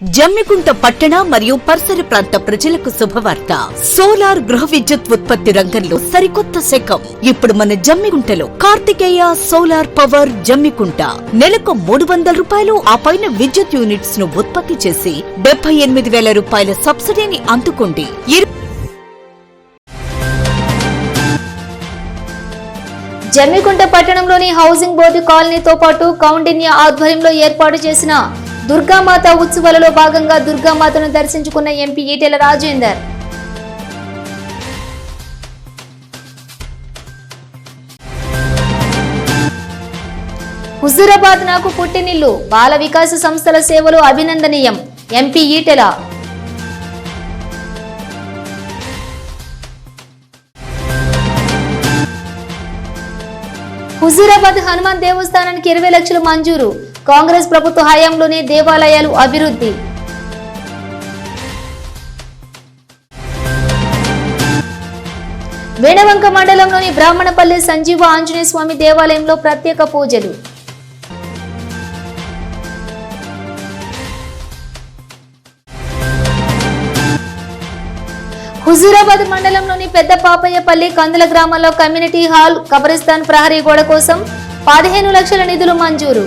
జమ్మికుంట పట్టణ మరియు పరిసర ప్రాంత ప్రజలకు శుభవార్త. సోలార్ గృహ విద్యుత్ ఉత్పత్తి రంగంలో సరికొత్త శకం. ఇప్పుడు మన జమ్మికుంటలో కార్తికేయ సోలార్ పవర్ జమ్మికుంట. నెలకు మూడు వందల రూపాయలు ఆ పైన విద్యుత్ యూనిట్స్ను ఉత్పత్తి చేసి డెబ్బై ఎనిమిది వేల రూపాయల సబ్సిడీని అందుకోండి. జమ్మికుంట పట్టణంలోని హౌసింగ్ బోర్డు కాలనీతో పాటు కౌండిన్య ఆధ్వర్యంలో ఏర్పాటు చేసిన దుర్గామాత ఉత్సవాలలో భాగంగా దుర్గామాతను దర్శించుకున్న ఎంపీ ఈటెల రాజేందర్. హుజూరాబాద్ నాకు పుట్టినిల్లు. బాల వికాస సంస్థల సేవలు అభినందనీయం. ఎంపీ ఈటెల. హుజూరాబాద్ హనుమాన్ దేవస్థానానికి ఇరవై లక్షలు మంజూరు. కాంగ్రెస్ ప్రభుత్వ హయాంలోనే దేవాలయాలు అభివృద్ధి. వేణవంక మండలంలోని బ్రాహ్మణపల్లి సంజీవ ఆంజనేయ స్వామి దేవాలయంలో ప్రత్యేక పూజలు. హుజూరాబాద్ మండలంలోని పెద్ద పాపయ్యపల్లి కందుల గ్రామంలో కమ్యూనిటీ హాల్ కబరిస్తాన్ ప్రహరీ గోడ కోసం పదిహేను లక్షల నిధులు మంజూరు.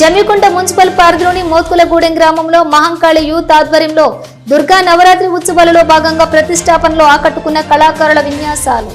జమ్మికుంట మున్సిపల్ పరిధిలోని మోత్కులగూడెం గ్రామంలో మహంకాళి యూత్ ఆధ్వర్యంలో దుర్గా నవరాత్రి ఉత్సవాలలో భాగంగా ప్రతిష్టాపనలో ఆకట్టుకున్న కళాకారుల విన్యాసాలు.